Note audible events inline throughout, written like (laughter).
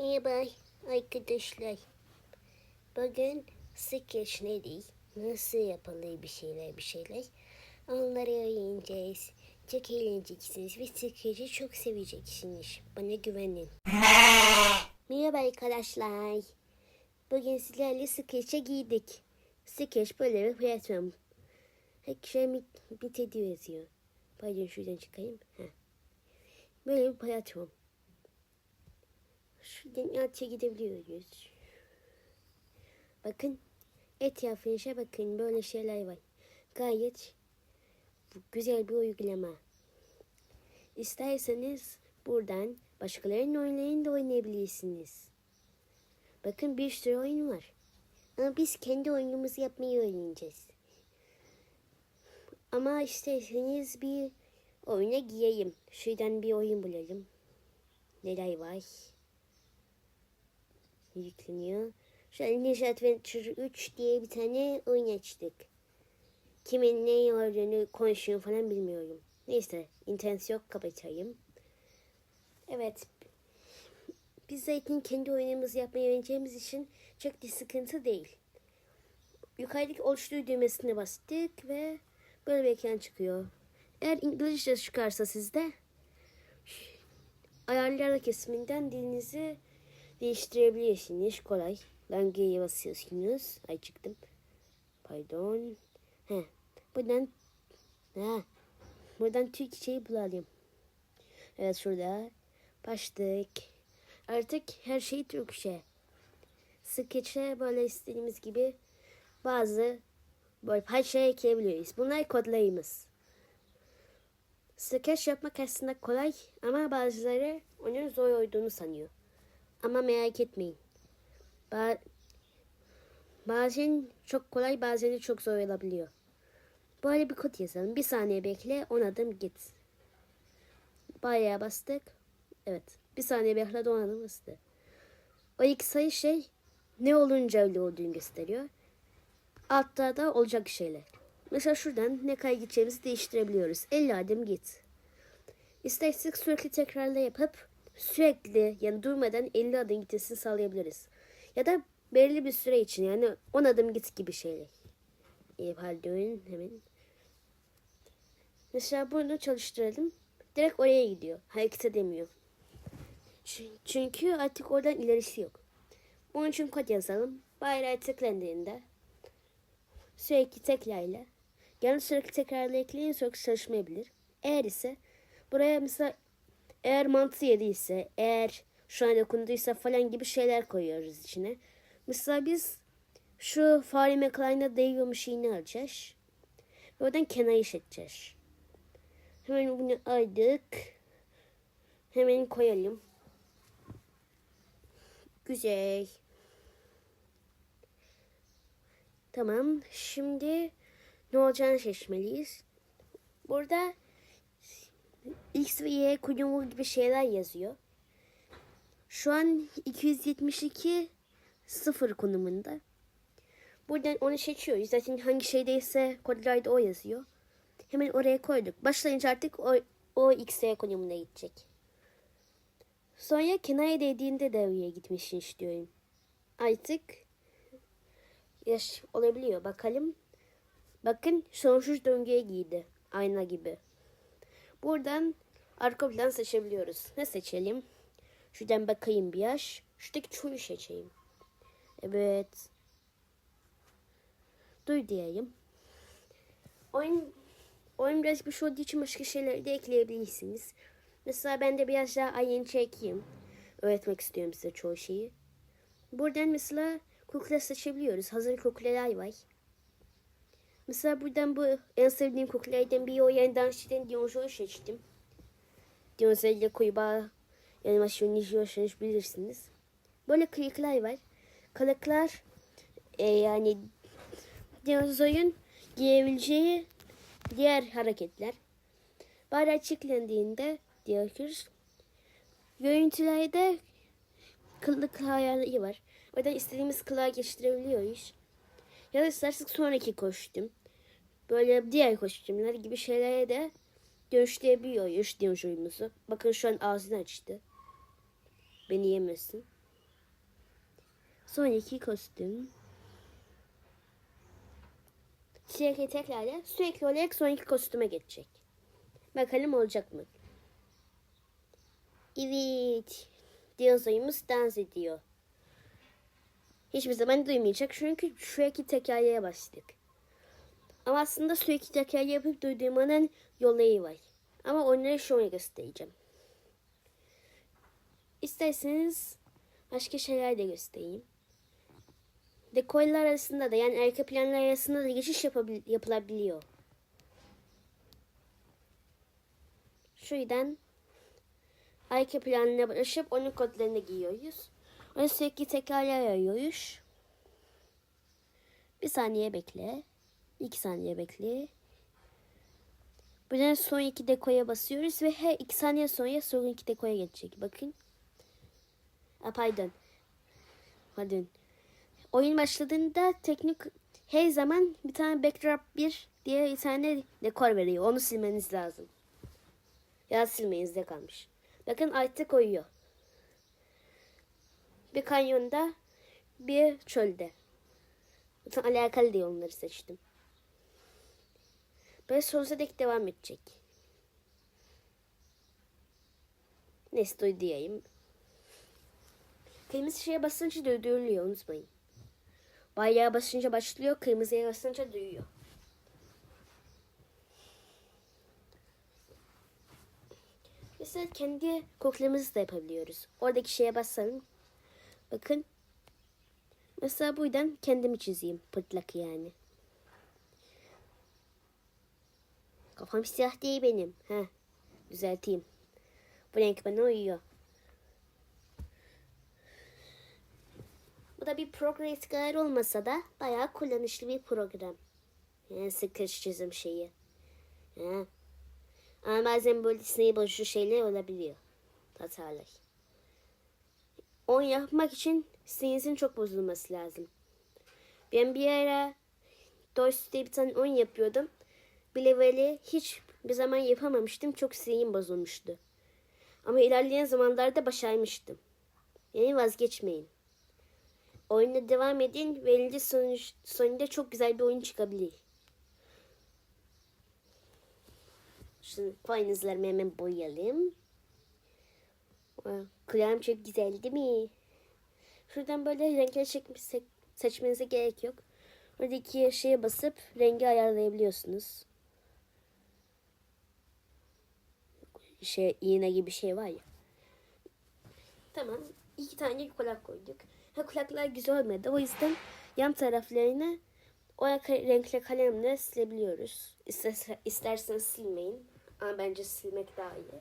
Merhaba arkadaşlar. Bugün skeç nedir? Nasıl yapılır bir şeyler bir şeyler? Onları öğreneceğiz. Çok eğleneceksiniz ve skeci çok seveceksiniz. Bana güvenin. (laughs) Merhaba arkadaşlar. Bugün sizlerle skeçe giydik. Skeç böyle bir platform. Ekşe bit ediyor yazıyor. Pardon şuradan çıkayım. Heh. Böyle bir platform. Şuradan alta gidebiliyoruz. Bakın etrafınıza bakın böyle şeyler var. Gayet güzel bir uygulama. İsterseniz buradan başkalarının oyunlarını da oynayabilirsiniz. Bakın bir sürü oyun var. Ama biz kendi oyunumuzu yapmayı öğreneceğiz. Ama isterseniz bir oyuna giyeyim. Şuradan bir oyun bulalım. Neler var? Yükleniyor. Şu an Ninja Adventure 3 diye bir tane oyun açtık. Kimin ne olduğunu konuşuyor falan bilmiyorum. Neyse internet yok kapatayım. Evet. Biz zaten kendi oyunumuzu yapmayı öğreneceğimiz için çok da sıkıntı değil. Yukarıdaki oluştur düğmesine bastık ve böyle bir ekran çıkıyor. Eğer İngilizce çıkarsa sizde ayarlar kısmından dilinizi değiştirebilirsiniz. Kolay. Lange'ye basıyorsunuz. Ay çıktım. Pardon. He. Buradan ha. Buradan Türkçeyi bulalım. Evet şurada. Başlık. Artık her şey Türkçe. Skeç'e böyle istediğimiz gibi bazı böyle parça ekleyebiliyoruz. Bunlar kodlarımız. Skeç yapmak aslında kolay ama bazıları onun zor olduğunu sanıyor. Ama merak etmeyin. Ba bazen çok kolay bazen de çok zor olabiliyor. Böyle bir kod yazalım. Bir saniye bekle. On adım git. Bayağı bastık. Evet. Bir saniye bekle. On adım bastı. O iki sayı şey ne olunca öyle olduğunu gösteriyor. Altta da olacak şeyler. Mesela şuradan ne kadar gideceğimizi değiştirebiliyoruz. 50 adım git. İstersek sürekli tekrarla yapıp sürekli yani durmadan 50 adım gitmesini sağlayabiliriz. Ya da belirli bir süre için yani 10 adım git gibi şeyler. İyi pardon hemen. Mesela bunu çalıştıralım. Direkt oraya gidiyor. Hareket edemiyor. Çünkü artık oradan ilerisi yok. Bunun için kod yazalım. Bayrağı tıklandığında sürekli tekrarla. Yani sürekli tekrarla ekleyin sürekli çalışmayabilir. Eğer ise buraya mesela eğer mantı yediyse, eğer şu an dokunduysa falan gibi şeyler koyuyoruz içine. Mesela biz şu fare McLean'a değiyormuş iğne alacağız. Ve oradan kenarı seçeceğiz. Hemen bunu aldık. Hemen koyalım. Güzel. Tamam. Şimdi ne olacağını seçmeliyiz. Burada X ve Y konumu gibi şeyler yazıyor. Şu an 272 sıfır konumunda. Buradan onu seçiyoruz. Zaten hangi şeydeyse kodlarda o yazıyor. Hemen oraya koyduk. Başlayınca artık o, o X, Y konumuna gidecek. Sonra kenara değdiğinde devreye gitmişsin istiyorum. Artık yaş olabiliyor. Bakalım. Bakın sonsuz döngüye giydi. Ayna gibi. Buradan arka plan seçebiliyoruz. Ne seçelim? Şuradan bakayım bir yaş. Şuradaki çoğu seçeyim. Evet. Dur diyeyim. Oyun, oyun biraz bir şey olduğu için başka şeyler de ekleyebilirsiniz. Mesela ben de biraz daha ayın çekeyim. Öğretmek istiyorum size çoğu şeyi. Buradan mesela kukla seçebiliyoruz. Hazır kuklalar var. Mesela buradan bu en sevdiğim kokulardan biri o yeniden şiden Dionjo'yu seçtim. Dionjo ile kuyba animasyonu izliyorsanız bilirsiniz. Böyle kıyıklar var. Kalıklar e, yani Dionjo'nun giyebileceği diğer hareketler. Bari açıklandığında diyoruz. Görüntülerde kılık ayarları var. Oradan istediğimiz kılığa geçirebiliyoruz. Ya da istersek sonraki kostüm böyle diğer kostümler gibi şeylere de dönüştürebiliyoruz dönüşümümüzü. Bakın şu an ağzını açtı. Beni yemesin. Son iki kostüm. Sürekli tekrarla sürekli olarak son iki kostüme geçecek. Bakalım olacak mı? Evet. Dinozoyumuz dans ediyor. Hiçbir zaman duymayacak çünkü sürekli tekrarlaya başladık. Ama aslında sürekli tekrar yapıp duyduğumun yolu var. Ama onları şöyle göstereceğim. İsterseniz başka şeyler de göstereyim. Dekoylar arasında da yani arka planlar arasında da geçiş yapılabiliyor. Şu yüzden arka planına başlayıp onun kodlarını giyiyoruz. Onu sürekli tekrarlıyoruz. Bir saniye bekle. İki saniye bekle. Buradan son iki dekoya basıyoruz ve her iki saniye sonra son iki dekoya geçecek. Bakın. A, pardon. Pardon. Oyun başladığında teknik her zaman bir tane backdrop bir diye bir tane dekor veriyor. Onu silmeniz lazım. Ya silmeyinizde kalmış. Bakın artık koyuyor. Bir kanyonda bir çölde. Bütün alakalı diye onları seçtim. Böyle sonsuza dek devam edecek. Neyse diyeyim. Kırmızı şeye basınca durduruluyor unutmayın. Bayrağa basınca başlıyor, kırmızıya basınca duyuyor. Mesela kendi koklamızı da yapabiliyoruz. Oradaki şeye basalım. Bakın. Mesela buradan kendimi çizeyim. Pırtlak yani. Kafam siyah değil benim. Ha, düzelteyim. Bu renk bana uyuyor. Bu da bir progress kadar olmasa da bayağı kullanışlı bir program. Yani sıkış çizim şeyi. Ha. Ama bazen böyle sinir bozucu şeyler olabiliyor. Hatalar. Onu yapmak için sinirinizin çok bozulması lazım. Ben bir ara DOS diye bir tane oyun yapıyordum. Bile böyle hiç bir zaman yapamamıştım. Çok sinirim bozulmuştu. Ama ilerleyen zamanlarda başarmıştım. Yani vazgeçmeyin. Oyuna devam edin ve elinde sonuç, sonunda çok güzel bir oyun çıkabilir. Şimdi payınızlarımı hemen boyayalım. Krem çok güzel değil mi? Şuradan böyle renkler çekmiş, seçmenize gerek yok. Oradaki şeye basıp rengi ayarlayabiliyorsunuz. Şey iğne gibi bir şey var ya. Tamam. iki tane kulak koyduk. Ha kulaklar güzel olmadı. O yüzden yan taraflarını o renkli kalemle silebiliyoruz. İstersen, silmeyin. Ama bence silmek daha iyi.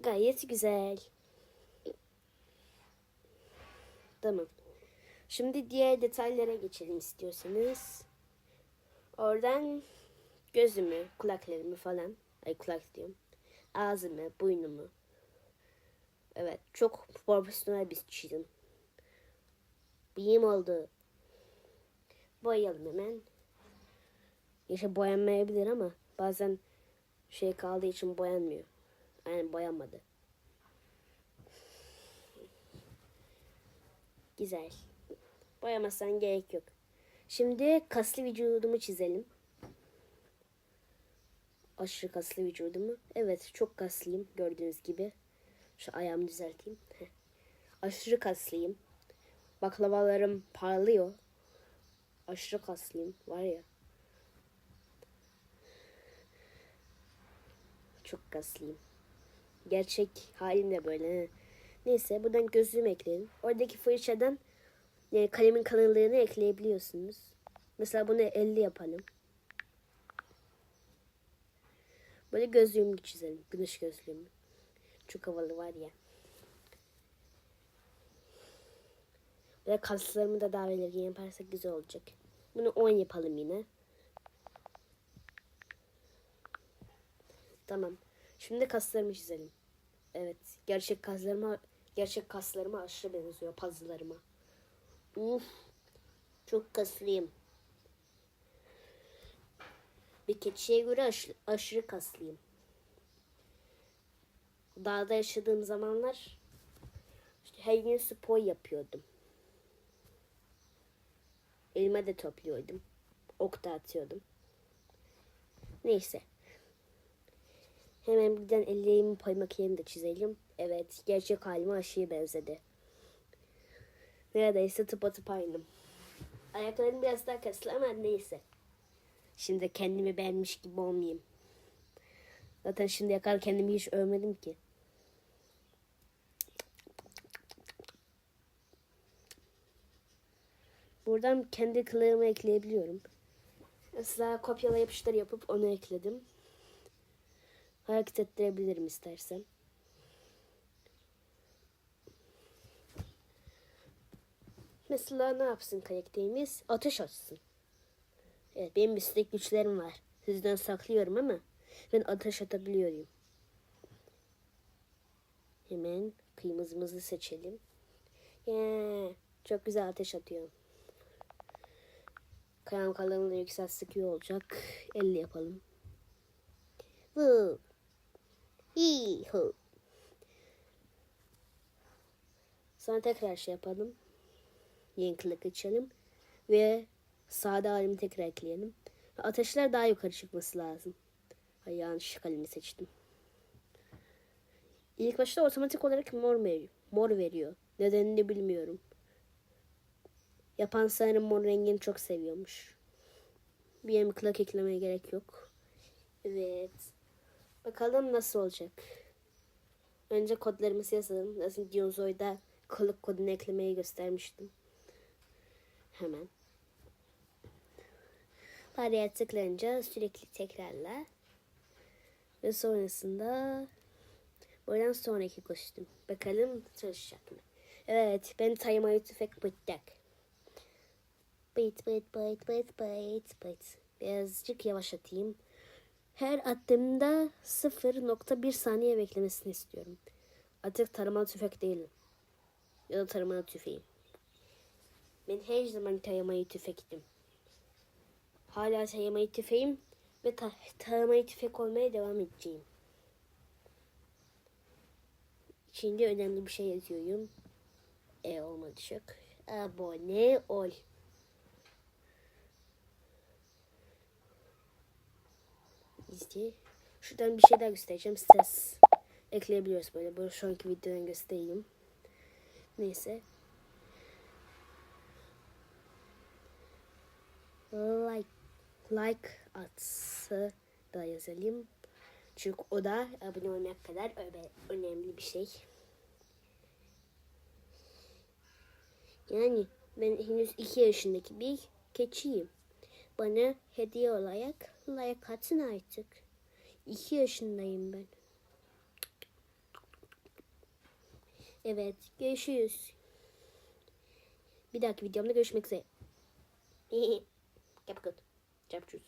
Gayet güzel. Tamam. Şimdi diğer detaylara geçelim istiyorsanız. Oradan gözümü, kulaklarımı falan. Ay kulak diyorum. Ağzımı, burnumu. Evet çok profesyonel bir çizim. Biyim oldu. Boyayalım hemen. Yaşa boyanmayabilir ama bazen şey kaldığı için boyanmıyor. Yani boyanmadı. Güzel. Boyamazsan gerek yok. Şimdi kaslı vücudumu çizelim. Aşırı kaslı vücudumu. Evet çok kaslıyım gördüğünüz gibi. Şu ayağımı düzelteyim. Aşırı kaslıyım. Baklavalarım parlıyor. Aşırı kaslıyım var ya. Çok kaslıyım. Gerçek halim de böyle. Neyse buradan gözlüğümü ekleyelim. Oradaki fırçadan yani kalemin kalınlığını ekleyebiliyorsunuz. Mesela bunu 50 yapalım. Böyle gözlüğümü çizelim. Güneş gözlüğümü. Çok havalı var ya. Böyle kaslarımı da daha belirgin yaparsak güzel olacak. Bunu 10 yapalım yine. Tamam. Şimdi kaslarımı çizelim. Evet. Gerçek kaslarıma gerçek kaslarıma aşırı benziyor puzzle'larıma. Uf. Çok kaslıyım. Bir keçiye göre aşırı, aşırı kaslıyım. Dağda yaşadığım zamanlar işte her gün spor yapıyordum. Elime de topluyordum. Ok da atıyordum. Neyse. Hemen birden ellerimi parmak yerimi de çizelim. Evet, gerçek halime aşırı benzedi. Neredeyse tıpatıp aynım. Ayaklarım biraz daha kaslı ama neyse. Şimdi kendimi beğenmiş gibi olmayayım. Zaten şimdiye kadar kendimi hiç övmedim ki. Buradan kendi kılığımı ekleyebiliyorum. Mesela kopyala yapıştır yapıp onu ekledim. Hareket ettirebilirim istersen. Mesela ne yapsın karakterimiz? Ateş açsın. Evet benim istek güçlerim var. Sizden saklıyorum ama ben ateş atabiliyorum. Hemen kırmızımızı seçelim. Yeah, çok güzel ateş atıyorum. Kayan kalınlığı yükseltsek iyi olacak. 50 yapalım. Vuu. Hihu. Sonra tekrar şey yapalım. Yeni kılık açalım. Ve sade halimi tekrar ekleyelim. Ateşler daha yukarı çıkması lazım. Ay yanlış kalemi seçtim. İlk başta otomatik olarak mor veriyor. Mor veriyor. Nedenini bilmiyorum. Yapan sanırım mor rengini çok seviyormuş. Bir yeni kılık eklemeye gerek yok. Evet. Bakalım nasıl olacak. Önce kodlarımızı yazalım. Nasıl Diozo'da kılık kodunu eklemeyi göstermiştim. Hemen. Paraya tıklayınca sürekli tekrarla. Ve sonrasında buradan sonraki kostüm. Bakalım çalışacak mı? Evet ben taymayı tüfek bıttak. Bıt bıt bıt bıt bıt bıt. Birazcık yavaşlatayım. Her attığımda 0.1 saniye beklemesini istiyorum. Artık taramalı tüfek değilim. Ya da taramalı tüfeğim. Ben her zaman taramalı tüfektim. Hala taramalı tüfeğim ve ta taramalı tüfek olmaya devam edeceğim. Şimdi önemli bir şey yazıyorum. E olmadı çok. Abone ol. İzle. Şuradan bir şey daha göstereceğim. Ses ekleyebiliyoruz böyle. Bunu şu anki videodan göstereyim. Neyse. Like like atsı da yazalım. Çünkü o da abone olmak kadar önemli bir şey. Yani ben henüz iki yaşındaki bir keçiyim. Bana hediye olarak like atın artık. İki yaşındayım ben. Evet, görüşürüz. Bir dahaki videomda görüşmek üzere. (laughs) Yapın. Yapacağız.